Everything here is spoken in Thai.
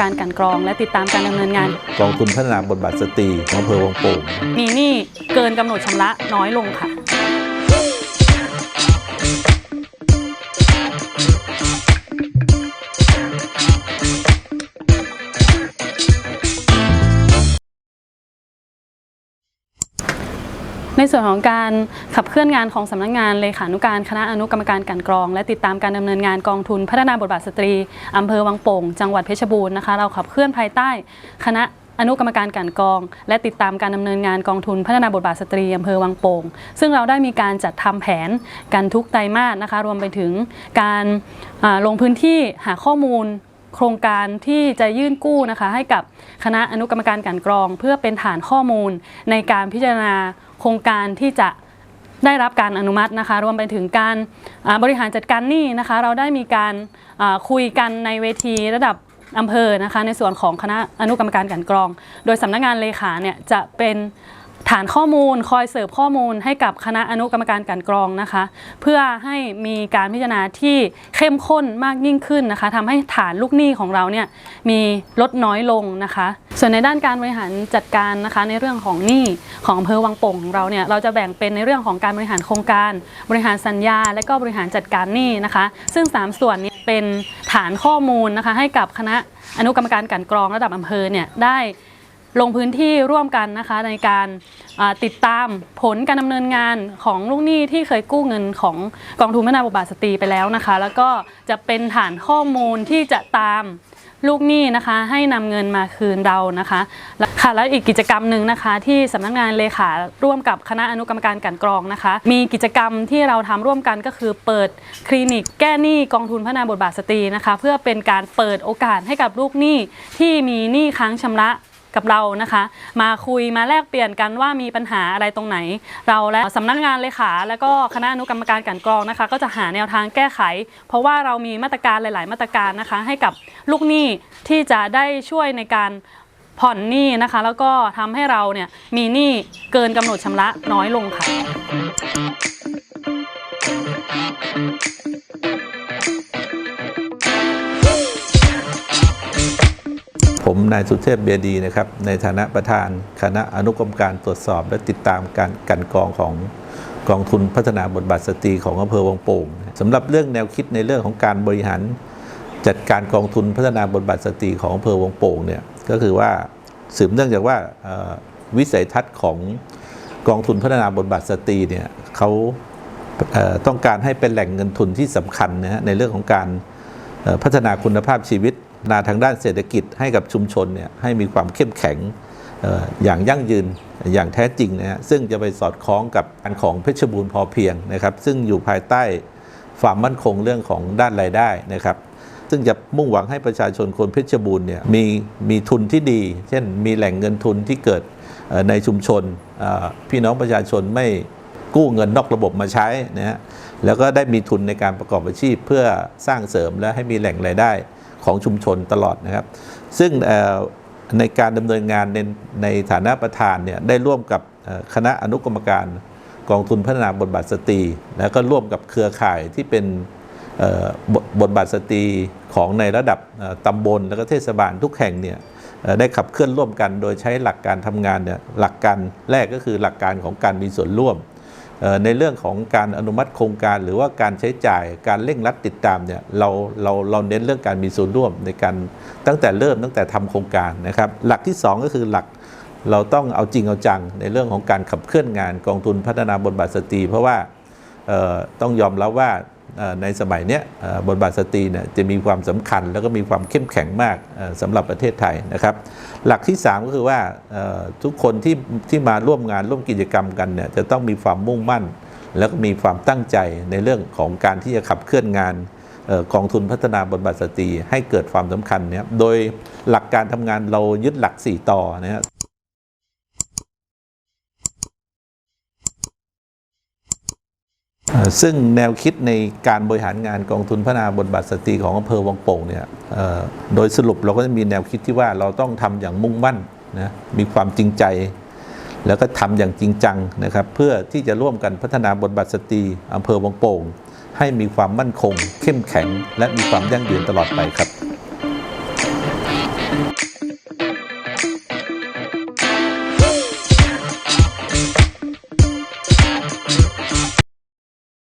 การกลันกรอง และติดตามการดำเนินงาน กองทุนพัฒนาบทบาทสตรีของอำเภอวังโป่ง มีหนี้เกินกำหนดชำระน้อยลงค่ะ ส่วนของการขับเคลื่อนงานของสำนักงานเลขานุการคณะอนุกรรมการกลันกรอง และติดตามการดำเนินงานกองทุนพัฒนาบทบาทสตรีอำเภอวังโป่ง จังหวัดเพชรบูรณ์นะคะเราขับเคลื่อนภายใต้คณะอนุกรรมการกลันกรอง และติดตามการดำเนินงานกองทุนพัฒนาบทบาทสตรีอำเภอวังโป่ง ซึ่งเราได้มีการจัดทำแผนกันทุกไตรมาสนะคะ รวมไปถึงการลงพื้นที่หาข้อมูล โครงการที่จะยื่นกู้นะคะ ให้กับคณะอนุกรรมการกลันกรอง เพื่อเป็นฐานข้อมูลในการพิจารณาโครงการที่จะได้รับการอนุมัตินะคะ รวมไปถึงการบริหารจัดการหนี้นะคะ เราได้มีการคุยกันในเวทีระดับอำเภอนะคะ ในส่วนของคณะอนุกรรมการกลันกรอง โดยสำนักงานเลขาเนี่ยจะเป็น ฐานข้อมูลคอยเสิร์ฟข้อมูลให้กับคณะอนุกรรมการกลันกรองนะคะ เพื่อให้มีการพิจารณาที่เข้มข้นมากยิ่งขึ้นนะคะทำให้ฐานลูกหนี้ของเราเนี่ยมีลดน้อยลงนะคะ ส่วนในด้านการบริหารจัดการนะคะในเรื่องของหนี้ของอำเภอวังโป่งของเราเนี่ยเราจะแบ่งเป็นในเรื่องของการบริหารโครงการ บริหารสัญญา และก็บริหารจัดการหนี้นะคะ ซึ่ง 3 ส่วนนี้เป็นฐานข้อมูลนะคะให้กับคณะอนุกรรมการกลันกรองระดับอำเภอเนี่ยได้ ลงพื้นที่ร่วมกันนะคะในการติดตามผลการดำเนินงานของลูกหนี้ที่เคยกู้เงินของกองทุนพัฒนาบทบาทสตรีไปแล้วนะคะ แล้วก็จะเป็นฐานข้อมูลที่จะตามลูกหนี้นะคะให้นำเงินมาคืนเรานะคะค่ะแล้วอีกกิจกรรมหนึ่งนะคะ ที่สำนักงานเลขาร่วมกับคณะอนุกรรมการกันกรองนะคะ มีกิจกรรมที่เราทำร่วมกันก็คือเปิดคลินิกแก้หนี้กองทุนพัฒนาบทบาทสตรีนะคะ เพื่อเป็นการเปิดโอกาสให้กับลูกหนี้ที่มีหนี้ค้างชำระ กับเรานะคะ มาคุยมาแลกเปลี่ยนกันว่ามีปัญหาอะไรตรงไหน เราและสำนักงานเลขาและก็คณะอนุกรรมการกลันกรองนะคะ ก็จะหาแนวทางแก้ไข เพราะว่าเรามีมาตรการหลาย ๆ มาตรการนะคะ ให้กับลูกหนี้ที่จะได้ช่วยในการผ่อนหนี้นะคะ แล้วก็ทำให้เราเนี่ยมีหนี้เกินกำหนดชำระน้อยลงค่ะ ผมนายสุเทพเบียดีนะครับ ในฐานะประธานคณะอนุกรรมการตรวจสอบ และติดตามการกันกองของกองทุนพัฒนาบทบาทสตรีของอำเภอวังโป่งสำหรับเรื่องแนวคิดในเรื่องของการบริหาร จัดการกองทุนพัฒนาบทบาทสตรีของอำเภอวังโป่งเนี่ยก็คือว่าสืบเนื่องจากว่าวิสัยทัศน์ของกองทุนพัฒนาบทบาทสตรีเนี่ยเขาต้องการให้เป็นแหล่งเงินทุนที่สำคัญนะฮะในเรื่องของการพัฒนาคุณภาพชีวิต นาทางด้านเศรษฐกิจให้กับชุมชนเนี่ยให้มีความเข้มแข็งอย่างยั่งยืนอย่างแท้จริงนะฮะซึ่งจะไปสอดคล้องกับอันของเพชรบูรณ์พอเพียงนะครับ ซึ่งอยู่ภายใต้ความมั่นคงเรื่องของด้านรายได้นะครับ ซึ่งจะมุ่งหวังให้ประชาชนคนเพชรบูรณ์เนี่ยมีมีทุนที่ดี เช่นมีแหล่งเงินทุนที่เกิดในชุมชน พี่น้องประชาชนไม่กู้เงินนอกระบบมาใช้นะฮะแล้วก็ได้มีทุนในการประกอบอาชีพเพื่อสร้างเสริมและให้มีแหล่งรายได้ ของชุมชนตลอดนะครับ ซึ่งในการดำเนินงานในในฐานะประธานเนี่ยได้ร่วมกับคณะอนุกรรมการกองทุนพัฒนาบทบาทสตรี แล้วก็ร่วมกับเครือข่ายที่เป็นบทบทบาทสตรีของในระดับตำบลและก็เทศบาลทุกแห่งเนี่ยได้ขับเคลื่อนร่วมกัน โดยใช้หลักการทำงานเนี่ยหลักการแรกก็คือหลักการของการมีส่วนร่วม ในเรื่องของการอนุมัติโครงการหรือว่าการใช้จ่ายการเร่งรัดติดตามเนี่ยเราเราเราเน้นเรื่องการมีส่วนร่วมในการตั้งแต่เริ่มตั้งแต่ทำโครงการนะครับ หลักที่สองก็คือหลักเราต้องเอาจริงเอาจังในเรื่องของการขับเคลื่อนงานกองทุนพัฒนาบทบาทสตรีเพราะว่าต้องยอมรับว่า ในสมัยนี้บทบาทสตรีเนี่ยจะมีความสำคัญแล้วก็มีความเข้มแข็งมากเอ่อสำหรับประเทศไทยนะครับ หลักที่ 3 ก็คือว่าทุกคนที่ที่มาร่วมงานร่วมกิจกรรมกันเนี่ยจะต้องมีความมุ่งมั่น แล้วก็มีความตั้งใจในเรื่องของการที่จะขับเคลื่อนงานออกองทุนพัฒนาบทบาทสตรีให้เกิดความสำคัญเนี่ยโดยหลักการทำงานเรายึดหลัก 4 ต่อนะฮะเอ่อ ซึ่งแนวคิดในการบริหารงานกองทุนพัฒนาบทบาทสตรีของอำเภอวังโป่งเนี่ยโดยสรุปเราก็จะมีแนวคิดที่ว่าเราต้องทำอย่างมุ่งมั่นนะมีความจริงใจ แล้วก็ทำอย่างจริงจังนะครับเพื่อที่จะร่วมกันพัฒนาบทบาทสตรีอำเภอวังโป่งให้มีความมั่นคง เข้มแข็ง และมีความยั่งยืนตลอดไปครับ